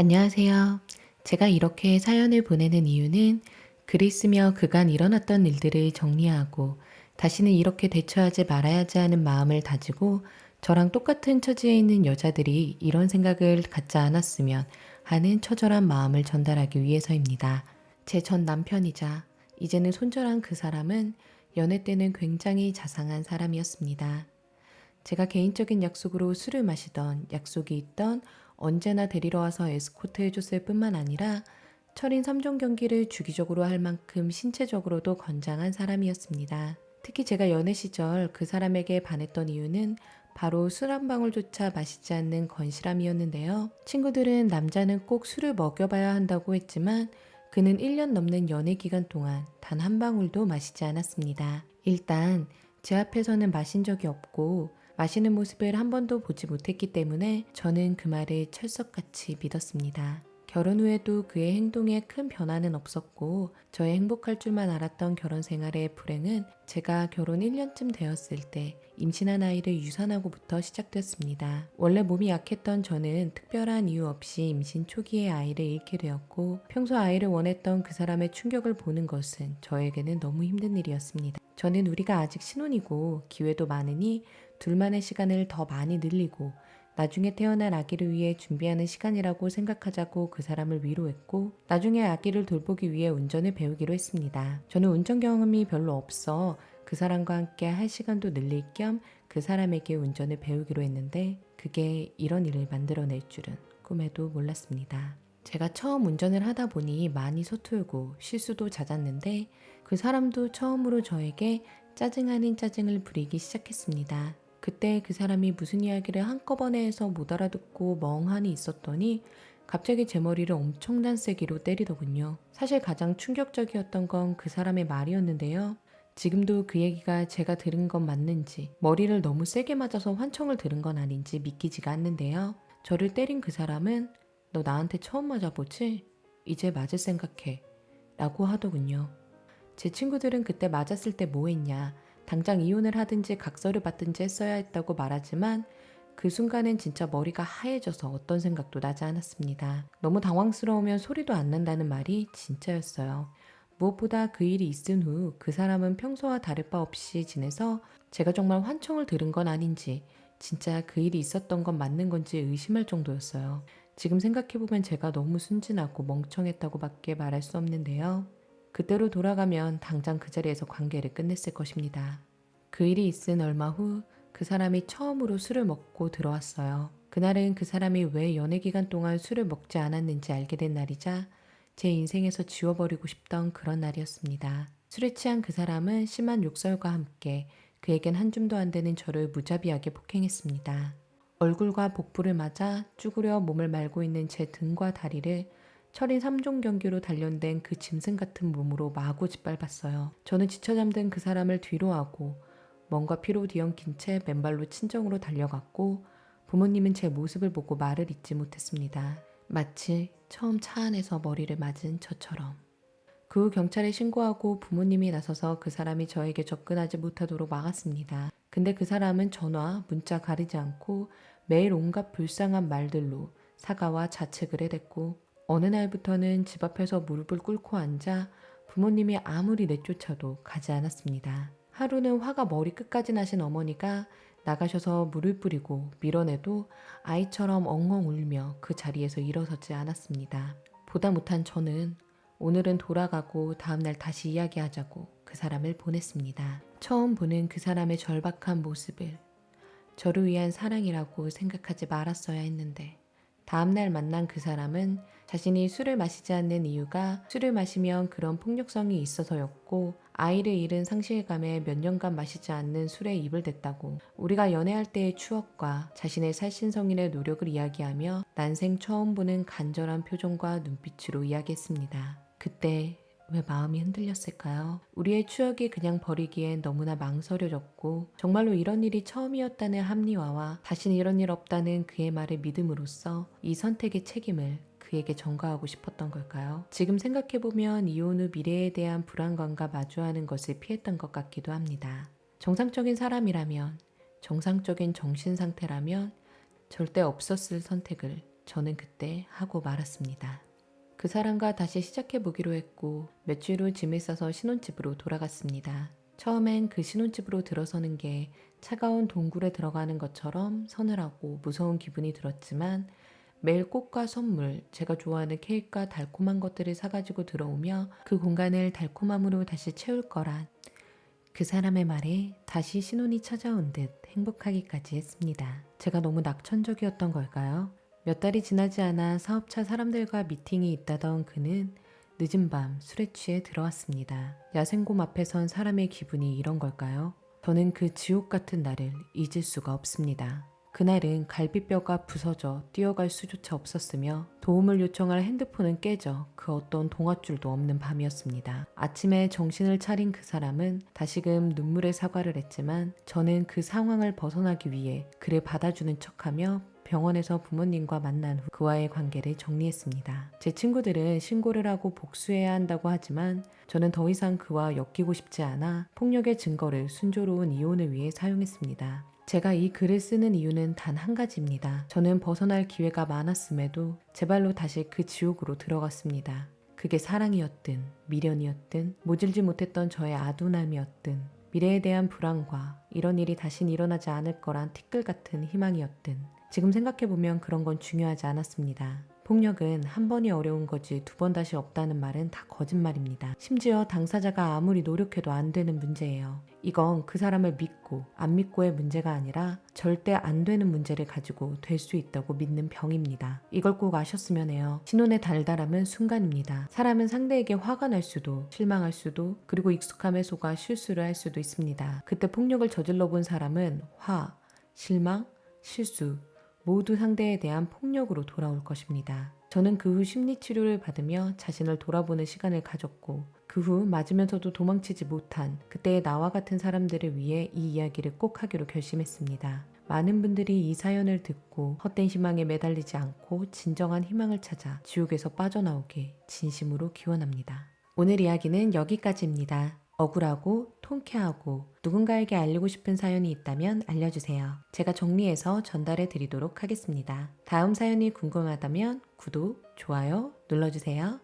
안녕하세요. 제가 이렇게 사연을 보내는 이유는 글을 쓰며 그간 일어났던 일들을 정리하고 다시는 이렇게 대처하지 말아야지 하는 마음을 다지고 저랑 똑같은 처지에 있는 여자들이 이런 생각을 갖지 않았으면 하는 처절한 마음을 전달하기 위해서입니다. 제 전 남편이자 이제는 손절한 그 사람은 연애 때는 굉장히 자상한 사람이었습니다. 제가 개인적인 약속으로 술을 마시던 약속이 있던 언제나 데리러 와서 에스코트 해줬을 뿐만 아니라 철인 3종 경기를 주기적으로 할 만큼 신체적으로도 건장한 사람이었습니다. 특히 제가 연애 시절 그 사람에게 반했던 이유는 바로 술 한 방울조차 마시지 않는 건실함이었는데요. 친구들은 남자는 꼭 술을 먹여봐야 한다고 했지만 그는 1년 넘는 연애 기간 동안 단 한 방울도 마시지 않았습니다. 일단 제 앞에서는 마신 적이 없고 마시는 모습을 한 번도 보지 못했기 때문에 저는 그 말을 철석같이 믿었습니다. 결혼 후에도 그의 행동에 큰 변화는 없었고 저의 행복할 줄만 알았던 결혼 생활의 불행은 제가 결혼 1년쯤 되었을 때 임신한 아이를 유산하고부터 시작됐습니다. 원래 몸이 약했던 저는 특별한 이유 없이 임신 초기에 아이를 잃게 되었고 평소 아이를 원했던 그 사람의 충격을 보는 것은 저에게는 너무 힘든 일이었습니다. 저는 우리가 아직 신혼이고 기회도 많으니 둘만의 시간을 더 많이 늘리고 나중에 태어날 아기를 위해 준비하는 시간이라고 생각하자고 그 사람을 위로했고 나중에 아기를 돌보기 위해 운전을 배우기로 했습니다. 저는 운전 경험이 별로 없어 그 사람과 함께 할 시간도 늘릴 겸 그 사람에게 운전을 배우기로 했는데 그게 이런 일을 만들어낼 줄은 꿈에도 몰랐습니다. 제가 처음 운전을 하다 보니 많이 서툴고 실수도 잦았는데 그 사람도 처음으로 저에게 짜증 아닌 짜증을 부리기 시작했습니다. 그때 그 사람이 무슨 이야기를 한꺼번에 해서 못 알아듣고 멍하니 있었더니 갑자기 제 머리를 엄청난 세기로 때리더군요. 사실 가장 충격적이었던 건 그 사람의 말이었는데요. 지금도 그 얘기가 제가 들은 건 맞는지 머리를 너무 세게 맞아서 환청을 들은 건 아닌지 믿기지가 않는데요. 저를 때린 그 사람은 너 나한테 처음 맞아보지? 이제 맞을 생각해. 라고 하더군요. 제 친구들은 그때 맞았을 때 뭐 했냐. 당장 이혼을 하든지 각서를 받든지 했어야 했다고 말하지만 그 순간엔 진짜 머리가 하얘져서 어떤 생각도 나지 않았습니다. 너무 당황스러우면 소리도 안 난다는 말이 진짜였어요. 무엇보다 그 일이 있은 후 그 사람은 평소와 다를 바 없이 지내서 제가 정말 환청을 들은 건 아닌지 진짜 그 일이 있었던 건 맞는 건지 의심할 정도였어요. 지금 생각해보면 제가 너무 순진하고 멍청했다고 밖에 말할 수 없는데요. 그때로 돌아가면 당장 그 자리에서 관계를 끝냈을 것입니다. 그 일이 있은 얼마 후 그 사람이 처음으로 술을 먹고 들어왔어요. 그날은 그 사람이 왜 연애 기간 동안 술을 먹지 않았는지 알게 된 날이자 제 인생에서 지워버리고 싶던 그런 날이었습니다. 술에 취한 그 사람은 심한 욕설과 함께 그에겐 한 줌도 안 되는 저를 무자비하게 폭행했습니다. 얼굴과 복부를 맞아 쭈그려 몸을 말고 있는 제 등과 다리를 철인 3종 경기로 단련된 그 짐승 같은 몸으로 마구 짓밟았어요. 저는 지쳐 잠든 그 사람을 뒤로 하고 뭔가 피로 뒤엉킨 채 맨발로 친정으로 달려갔고 부모님은 제 모습을 보고 말을 잇지 못했습니다. 마치 처음 차 안에서 머리를 맞은 저처럼. 그 후 경찰에 신고하고 부모님이 나서서 그 사람이 저에게 접근하지 못하도록 막았습니다. 근데 그 사람은 전화, 문자 가리지 않고 매일 온갖 불쌍한 말들로 사과와 자책을 해댔고 어느 날부터는 집 앞에서 무릎을 꿇고 앉아 부모님이 아무리 내쫓아도 가지 않았습니다. 하루는 화가 머리 끝까지 나신 어머니가 나가셔서 물을 뿌리고 밀어내도 아이처럼 엉엉 울며 그 자리에서 일어서지 않았습니다. 보다 못한 저는 오늘은 돌아가고 다음날 다시 이야기하자고 그 사람을 보냈습니다. 처음 보는 그 사람의 절박한 모습을 저를 위한 사랑이라고 생각하지 말았어야 했는데 다음날 만난 그 사람은 자신이 술을 마시지 않는 이유가 술을 마시면 그런 폭력성이 있어서였고 아이를 잃은 상실감에 몇 년간 마시지 않는 술에 입을 댔다고 우리가 연애할 때의 추억과 자신의 살신성인의 노력을 이야기하며 난생 처음 보는 간절한 표정과 눈빛으로 이야기했습니다. 그때 왜 마음이 흔들렸을까요? 우리의 추억이 그냥 버리기엔 너무나 망설여졌고 정말로 이런 일이 처음이었다는 합리화와 다신 이런 일 없다는 그의 말을 믿음으로써 이 선택의 책임을 그에게 전가하고 싶었던 걸까요? 지금 생각해보면 이혼 후 미래에 대한 불안감과 마주하는 것을 피했던 것 같기도 합니다. 정상적인 사람이라면, 정상적인 정신 상태라면 절대 없었을 선택을 저는 그때 하고 말았습니다. 그 사람과 다시 시작해 보기로 했고 며칠 후 짐을 싸서 신혼집으로 돌아갔습니다. 처음엔 그 신혼집으로 들어서는 게 차가운 동굴에 들어가는 것처럼 서늘하고 무서운 기분이 들었지만 매일 꽃과 선물, 제가 좋아하는 케이크와 달콤한 것들을 사가지고 들어오며 그 공간을 달콤함으로 다시 채울 거란 그 사람의 말에 다시 신혼이 찾아온 듯 행복하기까지 했습니다. 제가 너무 낙천적이었던 걸까요? 몇 달이 지나지 않아 사업차 사람들과 미팅이 있다던 그는 늦은 밤 술에 취해 들어왔습니다. 야생곰 앞에 선 사람의 기분이 이런 걸까요? 저는 그 지옥 같은 날을 잊을 수가 없습니다. 그날은 갈비뼈가 부서져 뛰어갈 수조차 없었으며 도움을 요청할 핸드폰은 깨져 그 어떤 동화줄도 없는 밤이었습니다. 아침에 정신을 차린 그 사람은 다시금 눈물의 사과를 했지만 저는 그 상황을 벗어나기 위해 그를 받아주는 척하며 병원에서 부모님과 만난 후 그와의 관계를 정리했습니다. 제 친구들은 신고를 하고 복수해야 한다고 하지만 저는 더 이상 그와 엮이고 싶지 않아 폭력의 증거를 순조로운 이혼을 위해 사용했습니다. 제가 이 글을 쓰는 이유는 단 한 가지입니다. 저는 벗어날 기회가 많았음에도 제 발로 다시 그 지옥으로 들어갔습니다. 그게 사랑이었든 미련이었든 모질지 못했던 저의 아둔함이었든 미래에 대한 불안과 이런 일이 다신 일어나지 않을 거란 티끌 같은 희망이었든 지금 생각해보면 그런 건 중요하지 않았습니다. 폭력은 한 번이 어려운 거지 두 번 다시 없다는 말은 다 거짓말입니다. 심지어 당사자가 아무리 노력해도 안 되는 문제예요. 이건 그 사람을 믿고 안 믿고의 문제가 아니라 절대 안 되는 문제를 가지고 될 수 있다고 믿는 병입니다. 이걸 꼭 아셨으면 해요. 신혼의 달달함은 순간입니다. 사람은 상대에게 화가 날 수도 실망할 수도 그리고 익숙함에 속아 실수를 할 수도 있습니다. 그때 폭력을 저질러 본 사람은 화, 실망, 실수 모두 상대에 대한 폭력으로 돌아올 것입니다. 저는 그 후 심리 치료를 받으며 자신을 돌아보는 시간을 가졌고 그 후 맞으면서도 도망치지 못한 그때의 나와 같은 사람들을 위해 이 이야기를 꼭 하기로 결심했습니다. 많은 분들이 이 사연을 듣고 헛된 희망에 매달리지 않고 진정한 희망을 찾아 지옥에서 빠져나오게 진심으로 기원합니다. 오늘 이야기는 여기까지입니다. 억울하고 통쾌하고 누군가에게 알리고 싶은 사연이 있다면 알려주세요. 제가 정리해서 전달해 드리도록 하겠습니다. 다음 사연이 궁금하다면 구독, 좋아요 눌러주세요.